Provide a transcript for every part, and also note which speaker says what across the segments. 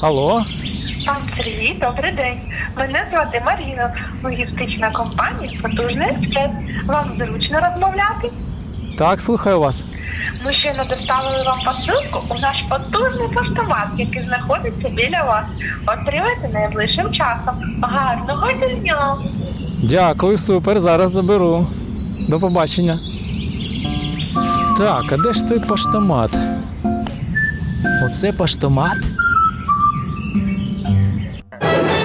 Speaker 1: Алло?
Speaker 2: Пан Сергій, добрий день. Мене звати Маріна, логістична компанія Потужний експрес. Вам зручно розмовляти?
Speaker 1: Так, слухаю вас.
Speaker 2: Ми щойно доставили вам посилку у наш потужний поштомат, який знаходиться біля вас. Отримайте найближчим часом. Гарного дня!
Speaker 1: Дякую, супер, зараз заберу. До побачення. Так, а де ж той поштомат? Оце поштомат?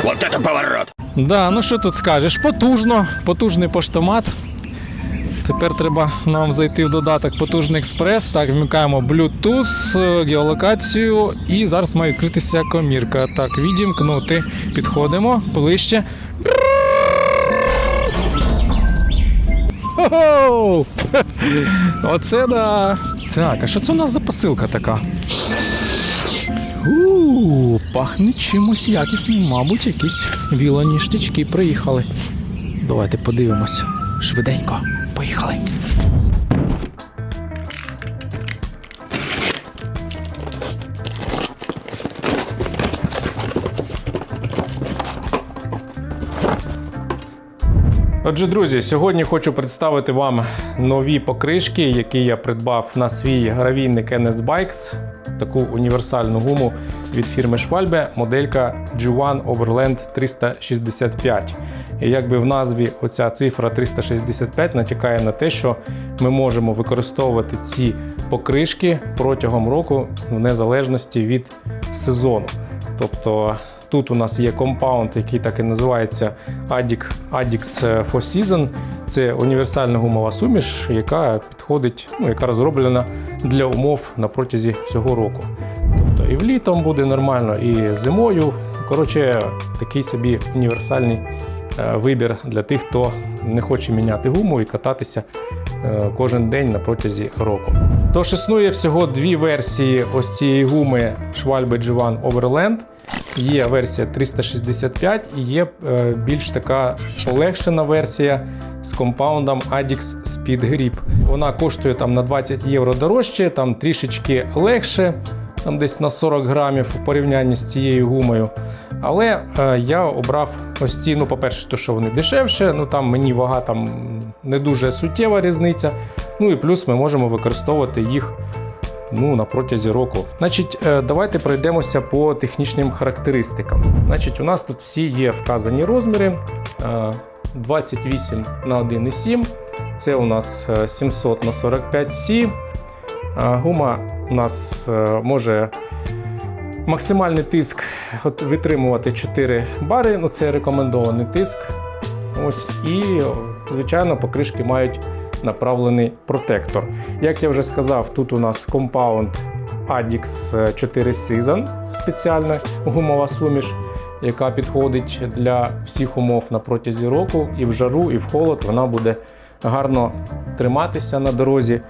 Speaker 3: Вот это поворот!
Speaker 1: Да, ну що тут скажеш? Потужно, потужний поштомат. Тепер треба нам зайти в додаток Потужний експрес. Так, вмикаємо Bluetooth, е, геолокацію і зараз має відкритися комірка. Так, відімкнути. Підходимо ближче. Оце да. Так, а що це у нас за посилка така? У, пахне чимось якісним, мабуть, якісь вілані штички приїхали. Давайте подивимось. Швиденько, поїхали. Отже, друзі, сьогодні хочу представити вам нові покришки, які я придбав на свій гравійник NS Bikes. Таку універсальну гуму від фірми Schwalbe, моделька G1 Overland 365. І якби в назві оця цифра 365 натякає на те, що ми можемо використовувати ці покришки протягом року в незалежності від сезону. Тобто Тут у нас є компаунд, який так і називається Adix, Adix for Season. Це універсальна гумова суміш, яка підходить, ну, яка розроблена для умов на протязі всього року. Тобто і влітом буде нормально, і зимою. Коротше, такий собі універсальний е, вибір для тих, хто не хоче міняти гуму і кататися е, кожен день на протязі року. Тож існує всього дві версії ось цієї гуми Schwalbe G1 Overland. Є версія 365 і є е, більш така полегшена версія з компаундом Adix Speed Grip. Вона коштує там на 20 євро дорожче, там трішечки легше, там десь на 40 грамів в порівнянні з цією гумою. Але е, я обрав ось ці, ну, по-перше, то, що вони дешевше, ну там мені вага там не дуже суттєва різниця. Ну і плюс ми можемо використовувати їх ну, на протязі року. Значить, е, давайте пройдемося по технічним характеристикам. Значить, у нас тут всі є вказані розміри. Е, 28 на 1,7. Це у нас е, 700 на 45 С. Гума у нас е, може максимальний тиск витримувати 4 бари. Ну, це рекомендований тиск. Ось, і, звичайно, покришки мають направлений протектор. Як я вже сказав, тут у нас компаунд Adix 4 Season, спеціальна гумова суміш, яка підходить для всіх умов на протязі року. І в жару, і в холод вона буде гарно триматися на дорозі.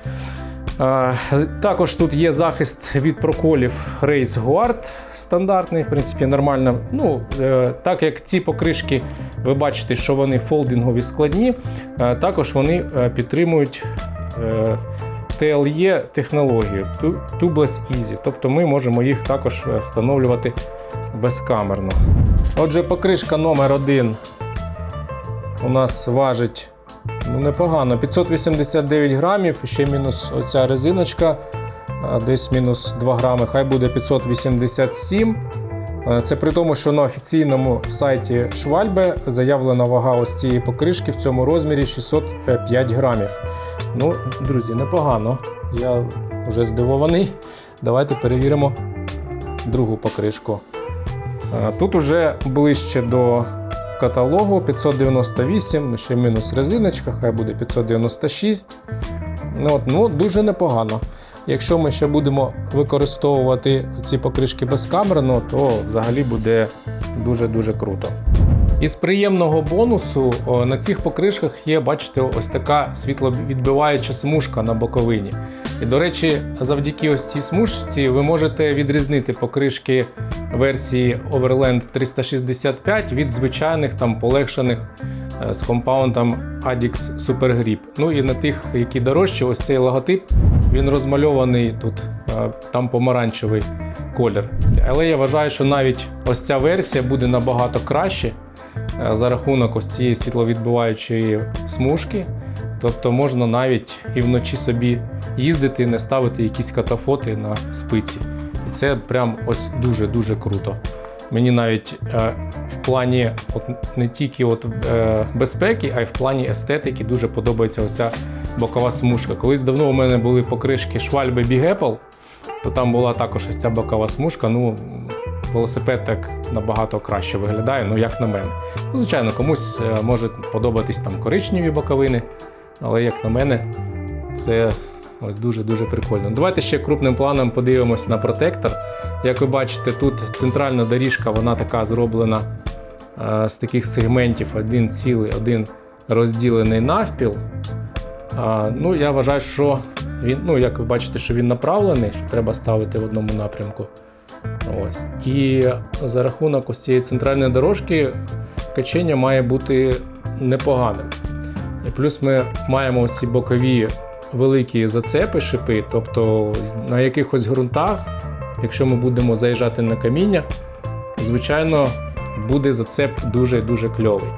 Speaker 1: Також тут є захист від проколів Race Guard стандартний, в принципі, нормально. Ну, е, так як ці покришки, ви бачите, що вони фолдингові складні, е, також вони е, підтримують TLE технологію Tubeless Easy. Тобто ми можемо їх також встановлювати безкамерно. Отже, покришка номер 1 у нас важить Ну, непогано. 589 грамів, ще мінус оця резиночка, десь мінус 2 грами, хай буде 587. Е, Це при тому, що на офіційному сайті Швальбе заявлена вага ось цієї покришки в цьому розмірі 605 грамів. Ну, друзі, непогано. Я вже здивований. Давайте перевіримо другу покришку. Тут уже ближче до каталогу 598, ще мінус резиночка, хай буде 596. Ну, от, ну, дуже непогано. Якщо ми ще будемо використовувати ці покришки безкамерно, то взагалі буде дуже-дуже круто. Із приємного бонусу на цих покришках є, бачите, ось така світловідбиваюча смужка на боковині. І, до речі, завдяки ось цій смужці ви можете відрізнити покришки версії Overland 365 від звичайних там полегшених е, з компаундом Adix Super Grip. Ну і на тих, які дорожчі, ось цей логотип, він розмальований тут е, там помаранчевий колір. Але я вважаю, що навіть ось ця версія буде набагато краще е, за рахунок ось цієї світловідбиваючої смужки. Тобто можна навіть і вночі собі їздити, не ставити якісь катафоти на спиці. Це прям ось дуже-дуже круто. Мені навіть е, в плані от, не тільки от, е, безпеки, а й в плані естетики дуже подобається оця бокова смужка. Колись давно у мене були покришки Schwalbe Big Apple, то там була також ось ця бокова смужка. Ну, велосипед так набагато краще виглядає, ну як на мене. Ну, звичайно, комусь е, може подобатись там коричневі боковини, але як на мене, це ось дуже-дуже прикольно. Давайте ще крупним планом подивимось на протектор. Як ви бачите, тут центральна доріжка, вона така зроблена е, з таких сегментів: один цілий, один розділений навпіл. Ну, я вважаю, що він, ну, як ви бачите, що він направлений, що треба ставити в одному напрямку. Ось. І за рахунок ось цієї центральної дорожки качення має бути непоганим. І плюс ми маємо ось ці бокові великі зацепи, шипи, тобто на якихось ґрунтах, якщо ми будемо заїжджати на каміння, звичайно, буде зацеп дуже-дуже кльовий.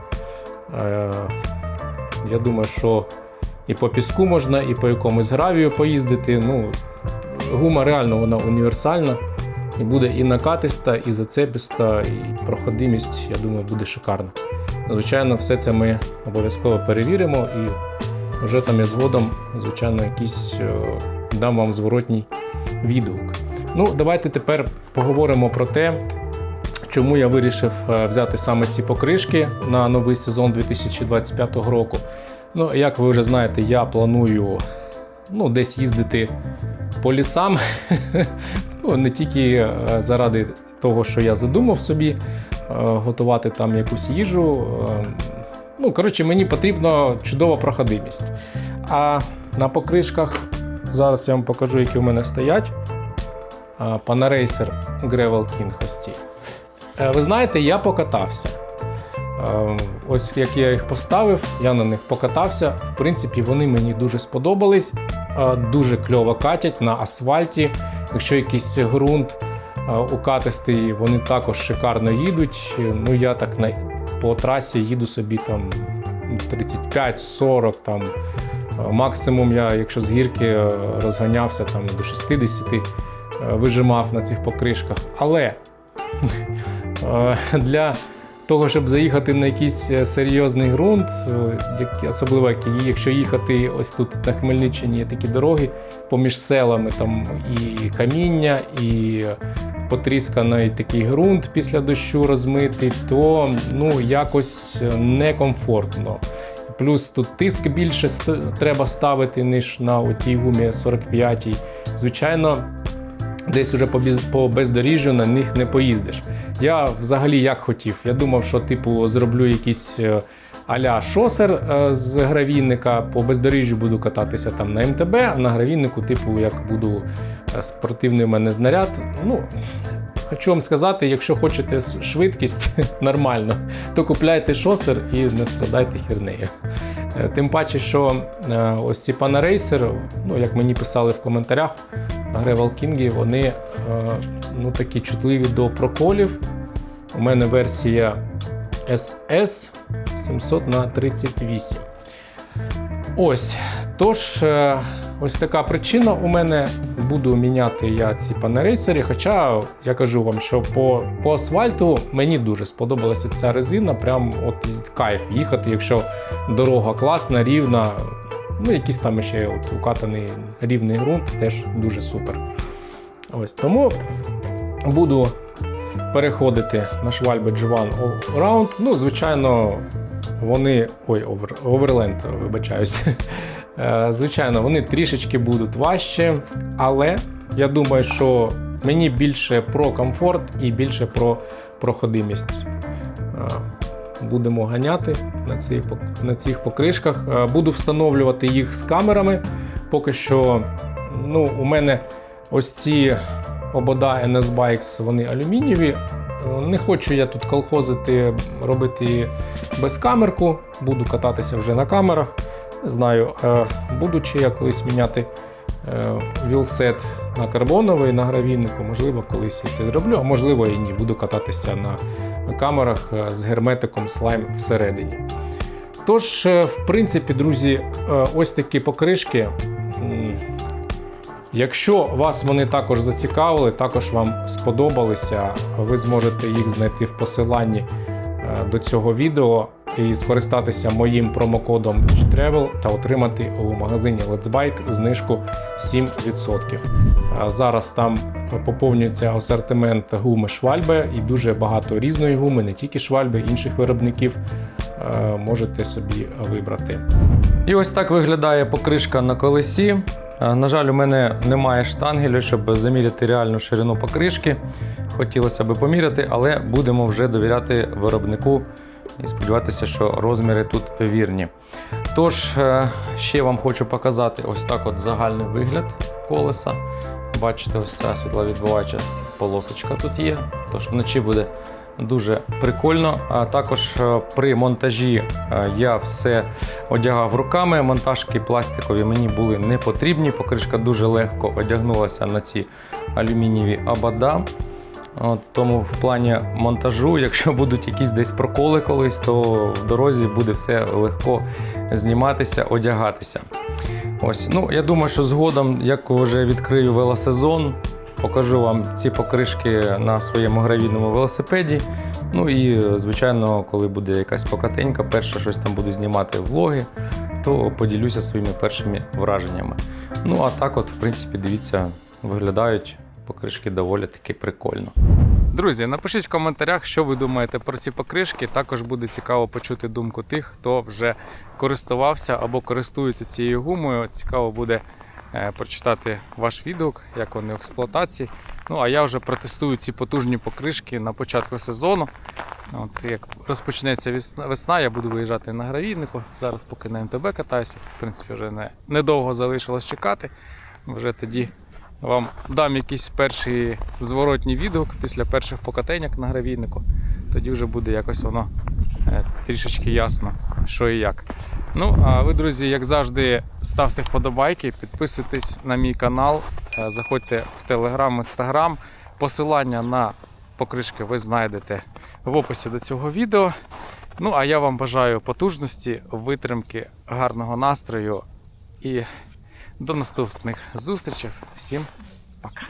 Speaker 1: Е, я думаю, що і по піску можна, і по якомусь гравію поїздити. Ну, гума реально вона універсальна. І буде і накатиста, і зацеписта, і проходимість, я думаю, буде шикарна. Звичайно, все це ми обов'язково перевіримо і вже там я згодом, звичайно, якийсь е, дам вам зворотній відгук. Ну, давайте тепер поговоримо про те, чому я вирішив е, взяти саме ці покришки на новий сезон 2025 року. Ну, як ви вже знаєте, я планую ну, десь їздити по лісам. ну, не тільки е, заради того, що я задумав собі, готувати там якусь їжу. Ну, коротше, мені потрібна чудова проходимість. А на покришках зараз я вам покажу, які у мене стоять. Panaracer Gravel King ось. Е, Ви знаєте, я покатався. Е, Ось як я їх поставив, я на них покатався. В принципі, вони мені дуже сподобались. Е, Дуже кльово катять на асфальті. Якщо якийсь ґрунт укатистий, вони також шикарно їдуть. Ну, я так на, по трасі їду собі там 35-40 там. Максимум я, якщо з гірки е, розганявся там до 60, е, вижимав на цих покришках. Але е, для того, щоб заїхати на якийсь е, серйозний ґрунт, е, особливо якщо їхати ось тут на Хмельниччині є такі дороги поміж селами, там і каміння, і потрісканий такий ґрунт після дощу розмитий, то ну якось е, некомфортно. Плюс тут тиск більше треба ставити, ніж на отій гумі 45-й. Звичайно, десь уже по бездоріжжю на них не поїздиш. Я взагалі як хотів. Я думав, що типу зроблю якийсь е, а-ля шосер е, з гравійника, по бездоріжжю буду кататися там на МТБ, а на гравійнику, типу, як буду е, спортивний у мене знаряд. Ну, хочу вам сказати, якщо хочете швидкість нормально, то купляйте шосер і не страдайте хернею. Е, Тим паче, що е, ось ці Panaracer, ну як мені писали в коментарях, King, вони е, ну, такі чутливі до проколів. У мене версія SS 700 на 38. Ось. Тож, ось така причина у мене. Буду міняти я ці панерейсери. Хоча я кажу вам, що по, по асфальту мені дуже сподобалася ця резина. Прям от кайф їхати, якщо дорога класна, рівна. Ну, якийсь там ще от укатаний рівний ґрунт, теж дуже супер. Ось тому буду переходити на швальби G1 All Round. Ну, звичайно, вони. Ой, over, Overland, вибачаюсь. Е, Звичайно, вони трішечки будуть важче, але я думаю, що мені більше про комфорт і більше про проходимість. Е, Будемо ганяти на, цій, на цих покришках. Е, Буду встановлювати їх з камерами. Поки що ну, у мене ось ці обода NS Bikes, вони алюмінієві. Не хочу я тут колхозити, робити без камерку. Буду кататися вже на камерах. Не знаю, е, буду чи я колись міняти е, вілсет
Speaker 4: на карбоновий на гравійнику, можливо, колись і це зроблю, а можливо і ні. Буду кататися на камерах е, з герметиком слайм всередині. Тож, е, в принципі, друзі, ось такі покришки. Якщо вас вони також зацікавили, також вам сподобалися, ви зможете їх знайти в посиланні до цього відео і скористатися моїм промокодом GTravel та отримати у магазині Let's Bike знижку 7%. Е, Зараз там поповнюється асортимент гуми Швальбе і дуже багато різної гуми, не тільки Швальбе, інших виробників е, можете собі вибрати. І ось так виглядає покришка на колесі. Е, На жаль, у мене немає штангелю, щоб заміряти реальну ширину покришки. Хотілося б поміряти, але будемо вже довіряти виробнику і сподіватися, що розміри тут вірні. Тож, е, ще вам хочу показати ось так от загальний вигляд колеса. Бачите, ось ця світловідбиваюча полосочка тут є. Тож вночі буде дуже прикольно. А також е, при монтажі е, я все одягав руками. Монтажки пластикові мені були не потрібні. Покришка дуже легко одягнулася на ці алюмінієві абада. От, тому в плані монтажу, якщо будуть якісь десь проколи колись, то в дорозі буде все легко зніматися, одягатися. Ось, ну, я думаю, що згодом, як вже відкрию велосезон, покажу вам ці покришки на своєму гравійному велосипеді. Ну і, звичайно, коли буде якась покатенька, перше щось там буду знімати влоги, то поділюся своїми першими враженнями. Ну, а так, от, в принципі, дивіться, виглядають покришки доволі таки прикольно. Друзі, напишіть в коментарях, що ви думаєте про ці покришки. Також буде цікаво почути думку тих, хто вже користувався або користується цією гумою. Цікаво буде е, прочитати ваш відгук, як вони в експлуатації. Ну а я вже протестую ці потужні покришки на початку сезону. От як розпочнеться весна, я буду виїжджати на гравійнику. Зараз поки на МТБ катаюся. В принципі, вже не, недовго залишилось чекати. Вже тоді вам дам якийсь перший зворотній відгук після перших покатеньок на гравійнику. Тоді вже буде якось воно е, трішечки ясно, що і як. Ну, а ви, друзі, як завжди, ставте вподобайки, підписуйтесь на мій канал, е, заходьте в Телеграм, Інстаграм. Посилання на покришки ви знайдете в описі до цього відео. Ну, а я вам бажаю потужності, витримки, гарного настрою і до наступних зустрічей. Всім пока.